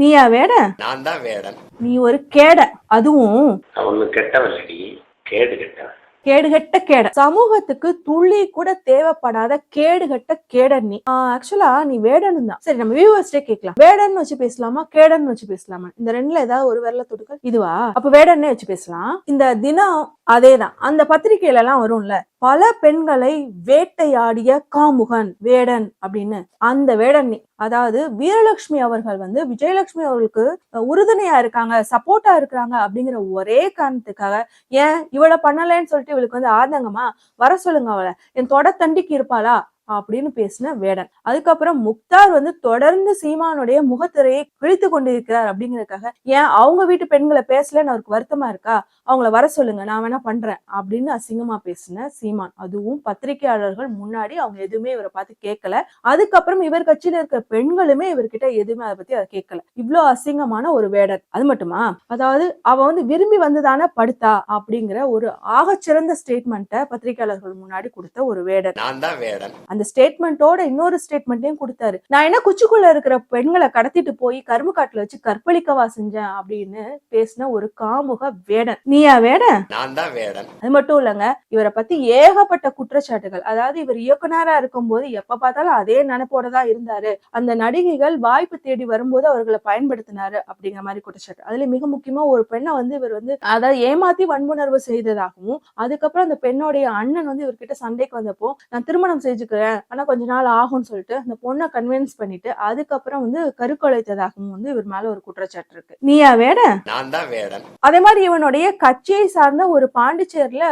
நீயா வேடன் நான் தான் வேடன். நீ ஒரு கேட. அதுவும் அவனு கெட்டவல்லடி கேடு கெட்டவன். கேடுகட்ட கேட. சமூகத்துக்கு துளி கூட தேவைப்படாத கேடுகட்ட கேடன் நீ. ஆக்சுவலா நீ வேடன்னு தான். சரி நம்ம வியூவர்ஸ்டே கேட்கலாம். வேடன் வச்சு பேசலாமா? கேடன் வச்சு பேசலாமா? இந்த ரெண்டுல ஏதாவது ஒரு வெள்ள தொட்டுக்கள் இதுவா? அப்ப வேடன்னே வச்சு பேசலாம். இந்த தினம் அதேதான். அந்த பத்திரிகையில எல்லாம் வரும்ல பல பெண்களை வேட்டையாடிய காமுகன் வேடன் அப்படின்னு. அந்த வேடன் நீ. அதாவது வீரலட்சுமி அவர்கள் வந்து விஜயலட்சுமி அவர்களுக்கு உறுதுணையா இருக்காங்க சப்போர்ட்டா இருக்கிறாங்க அப்படிங்கிற ஒரே காரணத்துக்காக ஏன் இவளை பண்ணலைன்னு சொல்லிட்டு இவளுக்கு வந்து ஆதங்கமா? வர சொல்லுங்க அவளை. என் தொட தண்டிக்கு இருப்பாளா? அப்படின்னு பேசின வேடன். அதுக்கப்புறம் முக்தார் வந்து தொடர்ந்து சீமானுடைய முகத்திரையை கிழித்து கொண்டிருக்கிறார் அப்படிங்கறதுக்காக ஏன் அவங்க வீட்டு பெண்களை பேசலன்னு அவருக்கு வருத்தமா இருக்கா? அவங்கள வர சொல்லுங்க நான் வேணா பண்றேன் அப்படின்னு அசிங்கமா பேசின சீமான். அதுவும் பத்திரிகையாளர்கள் முன்னாடி அவங்க எதுவுமே இவரை பார்த்து கேட்கல. அதுக்கப்புறம் இவர் கட்சியில இருக்கிற பெண்களுமே இவர்கிட்ட எதுவுமே அதை பத்தி அதை கேட்கல. இவ்வளவு அசிங்கமான ஒரு வேடர் அது மட்டுமா? அதாவது அவ வந்து விரும்பி வந்துதானே படுத்தா அப்படிங்கிற ஒரு ஆகச்சிறந்த ஸ்டேட்மெண்ட்டை பத்திரிகையாளர்கள் முன்னாடி கொடுத்த ஒரு வேடர் நான் தான் வேடன். அந்த ஸ்டேட்மெண்ட்டோட இன்னொரு ஸ்டேட்மெண்ட்டையும் கொடுத்தாரு. நான் என்ன குச்சிக்குள்ள இருக்கிற பெண்களை கடத்திட்டு போய் கரும்பு காட்டுல வச்சு கற்பழிக்கவா செஞ்சேன் அப்படின்னு பேசின ஒரு காமுக வேடன். நீயா வேடன்? நான் தான் வேடன். அது மட்டும் இல்லைங்க இவரை பத்தி ஏகப்பட்ட குற்றச்சாட்டுகள். அதாவது இவர் இயக்குனரா இருக்கும்போது எப்ப பார்த்தாலும் அதே நினைப்போட தான் இருந்தாரு. அந்த நடிகைகள் வாய்ப்பு தேடி வரும்போது அவர்களை பயன்படுத்தினாரு அப்படிங்கிற மாதிரி குற்றச்சாட்டு. அதுல மிக முக்கியமா ஒரு பெண்ணை வந்து இவர் வந்து அதாவது ஏமாத்தி வன்புணர்வு செய்ததாகவும் அதுக்கப்புறம் அந்த பெண்ணோடைய அண்ணன் வந்து இவர்கிட்ட சண்டைக்கு வந்தப்போ நான் திருமணம் செஞ்சுக்கிறேன் ஆனா கொஞ்ச நாள் ஆகும்னு சொல்லிட்டு அந்த பொண்ணை கன்வின்ஸ் பண்ணிட்டு அதுக்கப்புறம் வந்து கருக்கொலைத்ததாகவும் வந்து இவர் மேல ஒரு குற்றச்சாட்டு இருக்கு. நீயா வேடன் நான் தான் வேடன். அதே மாதிரி இவனுடைய கட்சியை சார்ந்த ஒரு பாண்டிச்சேரியில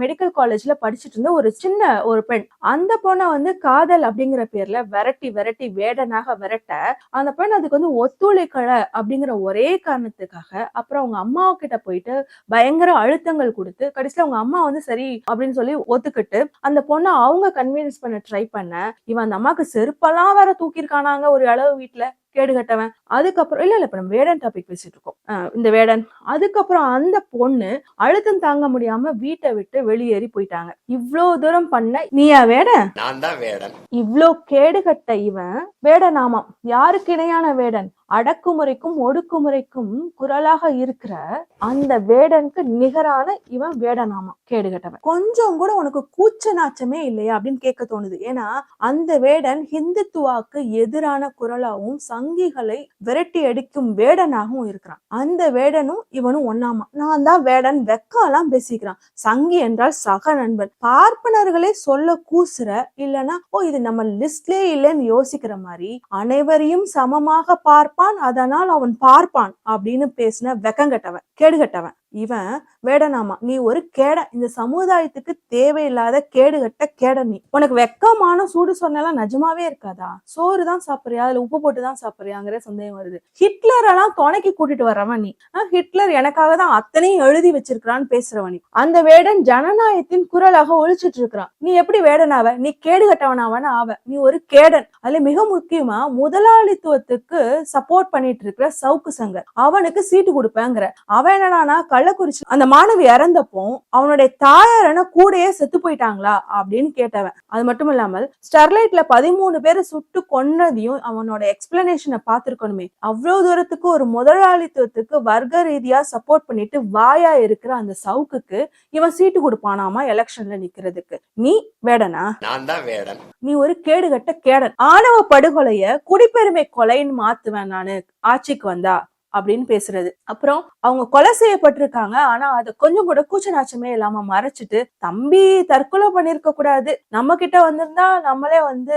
மெடிக்கல் காலேஜ்ல படிச்சுட்டு இருந்த ஒரு சின்ன ஒரு பெண். அந்த பொண்ணை வந்து காதல் அப்படிங்கிற பேர்ல விரட்டி விரட்டி வேடனாக விரட்ட அந்த பெண் அதுக்கு வந்து ஒத்துழைக்கல அப்படிங்கிற ஒரே காரணத்துக்காக அப்புறம் அவங்க அம்மா கிட்ட போயிட்டு பயங்கர அழுத்தங்கள் கொடுத்து கடைசியில அவங்க அம்மா வந்து சரி அப்படின்னு சொல்லி ஒத்துக்கிட்டு அந்த பொண்ணை அவங்க கன்வின்ஸ் பண்ண ட்ரை பண்ண இவன் அந்த அம்மாக்கு செருப்பெல்லாம் வேற தூக்கியிருக்கானாங்க ஒரு அளவு வீட்டுல கேடு கட்டவன். அதுக்கப்புறம் இல்ல இல்ல இப்ப நம்ம வேடன் டாபிக் பேசிட்டு இருக்கோம். இந்த வேடன். அதுக்கப்புறம் அந்த பொண்ணு அழுத்தம் தாங்க முடியாம வீட்டை விட்டு வெளியேறி போயிட்டாங்க. இவ்ளோ தூரம் பண்ண நீயா வேடன்? நான் தான் வேடன். இவ்ளோ கேடுகட்ட இவன். வேடனாமாம். யாருக்கு இணையான வேடன்? அடக்குமுறைக்கும் ஒடுக்குமுறைக்கும் குரலாக இருக்கிற அந்த வேடனுக்கு நிகரான இவன் வேடனாமாம் கேடுகட்டவன். கொஞ்சம் கூட உனக்கு கூச்ச நாச்சமே இல்லையா அப்படின்னு கேட்க தோணுது. ஏன்னா அந்த வேடன் ஹிந்துத்துவாக்கு எதிரான குரலாகவும் சங்கிகளை விரட்டி அடிக்கும் வேடனாகவும் இருக்கிறான். அந்த வேடனும் இவனும் ஒன்னாமா நான் தான் வேடன் வெக்காலாம் பேசிக்கிறான். சங்கி என்றால் சக நண்பன். பார்ப்பனர்களே சொல்ல கூசுற இல்லைன்னா ஓ இது நம்ம லிஸ்ட்லேயே இல்லைன்னு யோசிக்கிற மாதிரி அனைவரையும் சமமாக பார்ப்ப பார்ப்பான் அதனால் அவன் பார்ப்பான் அப்படின்னு பேசின வெக்கங்கட்டவன் கேடுகட்டவன். இவன் வேடனாமா நீ ஒரு கேட இந்த சமுதாயத்துக்கு தேவையில்லாத கேடுகட்ட கேட நீ. உனக்கு வெக்கமான சூடு சொன்னெல்லாம் நிஜமாவே இருக்காதா? சோறு தான் சாப்பிடுறியா? அதுல உப்பு போட்டு தான் சாப்பிட்றியாங்கிற சந்தேகம் வருது. ஹிட்லர் எல்லாம் துணைக்கு கூட்டிட்டு வர்றவன் நீ. ஹிட்லர் எனக்காக தான் அத்தனையும் எழுதி வச்சிருக்கிறான்னு பேசுறவன் நீ. அந்த வேடன் ஜனநாயகத்தின் குரலாக ஒழிச்சிட்டு இருக்கிறான். நீ எப்படி வேடனாவ? நீ கேடு கட்டவனாவன ஆவ? நீ ஒரு கேடன். அதுல மிக முக்கியமா முதலாளித்துவத்துக்கு சப்போர்ட் பண்ணிட்டு இருக்கிற சவுக்கு சங்கர். அவனுக்கு சீட்டு கொடுப்பேங்கிற. அவன் என்னடானா கள்ளக்குறிச்சி அந்த மாணவி இறந்தப்போ அவனுடைய தாயாரன கூடயே செத்து போயிட்டாங்களா அப்படின்னு கேட்டவன். அது மட்டும் இல்லாமல் ஸ்டெர்லைட்ல பதிமூணு பேரை சுட்டு கொன்னதையும் அவனோட எக்ஸ்பிளனேஷனை பார்த்திருக்கணுமே. அவ்வளவு தூரத்துக்கு ஒரு முதலாளித்துவத்துக்கு வர்க்க ரீதியா சப்போர்ட் பண்ணிட்டு வாயா இருக்கிற அந்த சவுக்குக்கு இவன் சீட்டு கொடுப்பானாமா எலெக்ஷன்ல நிக்கிறதுக்கு. நீ வேடனா? நான் தான் வேடன். நீ ஒரு கேடுகட்ட கேடன். ஆணவ படுகொலைய குடிப்பெருமை கொலைன்னு மாத்துவேன் நானு. ஆட்சிக்கு வந்தா. அப்படின்னு பேசுறது. அப்புறம் அவங்க கொலை செய்யப்பட்டிருக்காங்க. ஆனா அத கொஞ்சம் கூட கூச்ச நாச்சமே இல்லாம மறைச்சிட்டு தம்பி தற்கொலை பண்ணிருக்க கூடாது. நம்ம கிட்ட வந்திருந்தா நம்மளே வந்து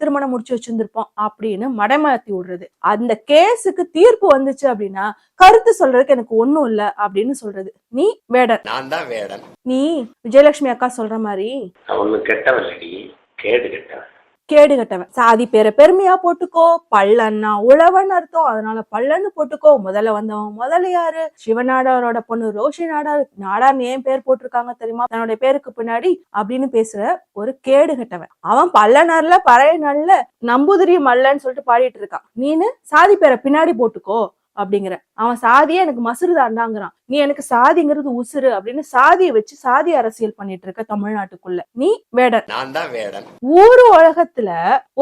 திருமணம் முடிச்சு வச்சிருந்திருப்போம் அப்படின்னு மடைமாத்தி விடுறது. அந்த கேஸுக்கு தீர்ப்பு வந்துச்சு அப்படின்னா கருத்து சொல்றதுக்கு எனக்கு ஒண்ணும் இல்ல அப்படின்னு சொல்றது. நீ வேடன். நான் தான் வேடன். நீ விஜயலட்சுமி அக்கா சொல்ற மாதிரி. அவனு கெட்டவல்லடி கேடு கெட்டவன். கேடு கட்டவன் சாதி பேரை பெருமையா போட்டுக்கோ பல்லன்னா உழவன் அர்த்தம். அதனால பல்லன்னு போட்டுக்கோ. முதல்ல வந்தவன் முதல்ல யாரு? சிவநாடாரோட பொண்ணு ரோஷி நாடார் நாடார்னு ஏன் பேர் போட்டிருக்காங்க தெரியுமா? தன்னோட பேருக்கு பின்னாடி அப்படின்னு பேசுற ஒரு கேடு கட்டவன் அவன் பல்லனார்ல பழைய நல்ல நம்புதிரி மல்லன்னு சொல்லிட்டு பாடிட்டு இருக்கான். நீனு சாதி பேரை பின்னாடி போட்டுக்கோ அப்படிங்கிற. அவன் சாதியே எனக்கு மசுறு தாண்டாங்கிறான் நீ எனக்கு சாதிங்கிறது உசுரு அப்படின்னு சாதியை வச்சு சாதி அரசியல் பண்ணிட்டு இருக்க தமிழ்நாட்டுக்குள்ள. நீ வேடன். நான் தான் வேடன். ஊரு உலகத்துல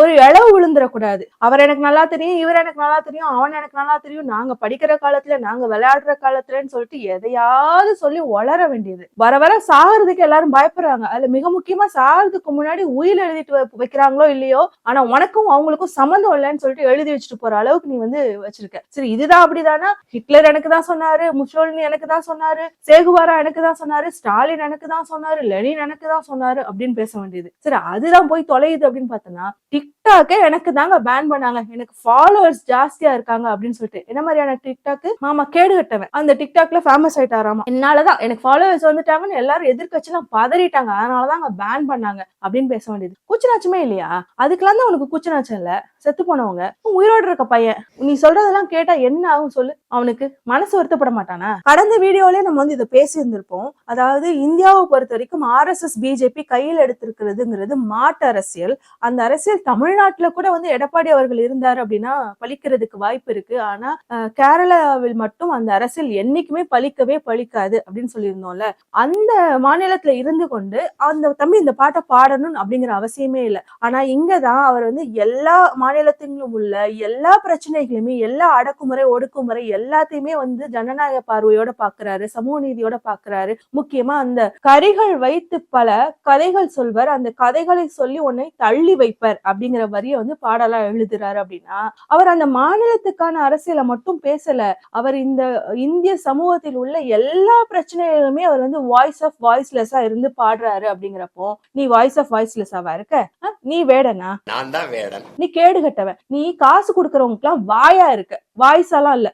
ஒரு இளவு விழுந்துடக்கூடாது அவர் எனக்கு நல்லா தெரியும் இவர் எனக்கு நல்லா தெரியும் அவன் எனக்கு நல்லா தெரியும். நாங்க படிக்கிற காலத்துல நாங்க விளையாடுற காலத்துலன்னு சொல்லிட்டு எதையாவது சொல்லி வளர வேண்டியது. வர வர சாகிறதுக்கு எல்லாரும் பயப்படுறாங்க. அதுல மிக முக்கியமா சாகிறதுக்கு முன்னாடி உயிர் எழுதிட்டு வைக்கிறாங்களோ இல்லையோ ஆனா உனக்கும் அவங்களுக்கும் சம்மந்தம் இல்லைன்னு சொல்லிட்டு எழுதி வச்சுட்டு போற அளவுக்கு நீ வந்து வச்சிருக்க. சரி இதுதான் அப்படிதானா? ஹிட்லர் எனக்கு தான் சொன்னாரு முசோலினி எனக்கு தான் சொன்னாரு சேகுவாரா எனக்கு தான் சொன்னாரு ஸ்டாலின் எனக்கு தான் சொன்னாரு லெனின் எனக்கு தான் சொன்னாரு அப்படின்னு பேச வேண்டியது. சரி அதுதான் போய் தொலையுது அப்படின்னு பார்த்தோன்னா டிக்டாக்கே எனக்கு தாங்க பேன் பண்ணாங்க. எனக்கு ஃபாலோவர்ஸ் ஜாஸ்தியா இருக்காங்க அப்படின்னு சொல்லிட்டு. என்ன மாதிரியான டிக்டாக் மாமா கேடு கட்டவன். அந்த டிக்டாக்ல ஃபேமஸ் ஆயிட்டாராமா. என்னாலதான் எனக்கு ஃபாலோவர்ஸ் வந்துட்டாங்கன்னு எல்லாரும் எதிர்க்கட்சிலாம் பதறிட்டாங்க. அதனாலதான் அங்க பேன் பண்ணாங்க அப்படின்னு பேச வேண்டியது. கூச்சநாச்சமே இல்லையா? அதுக்கெல்லாம் தான் உனக்கு கூச்சநாச்சம் இல்ல செத்து போனவங்க. உயிரோடு இருக்க பையன். நீ சொல்றதெல்லாம் கேட்டா என்ன ஆகும் சொல்லு. அவனுக்கு மனசு வருத்தப்பட மாட்டானா? கடந்த வீடியோலயே நம்ம வந்து இதை பேசியிருந்திருப்போம். அதாவது இந்தியாவை பொறுத்த வரைக்கும் ஆர்எஸ்எஸ் பிஜேபி கையில் எடுத்திருக்கிறதுங்கிறது மாட்டு அரசியல். அந்த அரசியல் தமிழ்நாட்டுல கூட வந்து எடப்பாடி அவர்கள் இருந்தார் அப்படின்னா பலிக்கிறதுக்கு வாய்ப்பு இருக்கு. ஆனா கேரளாவில் மட்டும் அந்த அரசியல் என்னைக்குமே பலிக்கவே பழிக்காது அப்படின்னு சொல்லியிருந்தோம்ல. அந்த மாநிலத்துல இருந்து கொண்டு அந்த தம்பி இந்த பாட்டை பாடணும் அப்படிங்கிற அவசியமே இல்லை. ஆனா இங்கதான் அவர் வந்து எல்லா மாநிலத்திலும் உள்ள எல்லா பிரச்சனைகளுமே எல்லா அடக்குமுறை ஒடுக்குமுறை எல்லாத்தையுமே வந்து ஜனநாயக பார்வையோட பாக்குறாரு சமூக நீதியோட பாக்குறாரு. முக்கியமா அந்த கரிகள் வைத்து பல கதைகள் சொல்வர். அந்த கதைகளை சொல்லி உன்னை தள்ளி வைப்பர் அப்படிங்கிற வரிய வந்து பாடலா எழுதுறாரு அப்படின்னா அவர் அந்த மாநிலத்துக்கான அரசியலை மட்டும் பேசல. அவர் இந்த இந்திய சமூகத்தில் உள்ள எல்லா பிரச்சனைகளுமே அவர் வந்து வாய்ஸ் ஆஃப் வாய்ஸ்லெஸ்ஸா இருந்து பாடுறாரு அப்படிங்கிறப்போ நீ வாய்ஸ் ஆஃப் வாய்ஸ்லெஸ்ஸாவா இருக்க? நீ வேடனா? நான் தான் வேடன். நீ கேடு கட்டவன். நீ காசு கொடுக்கறவங்களுக்குலாம் வாயா இருக்க. வாய்ஸ் எல்லாம் இல்ல.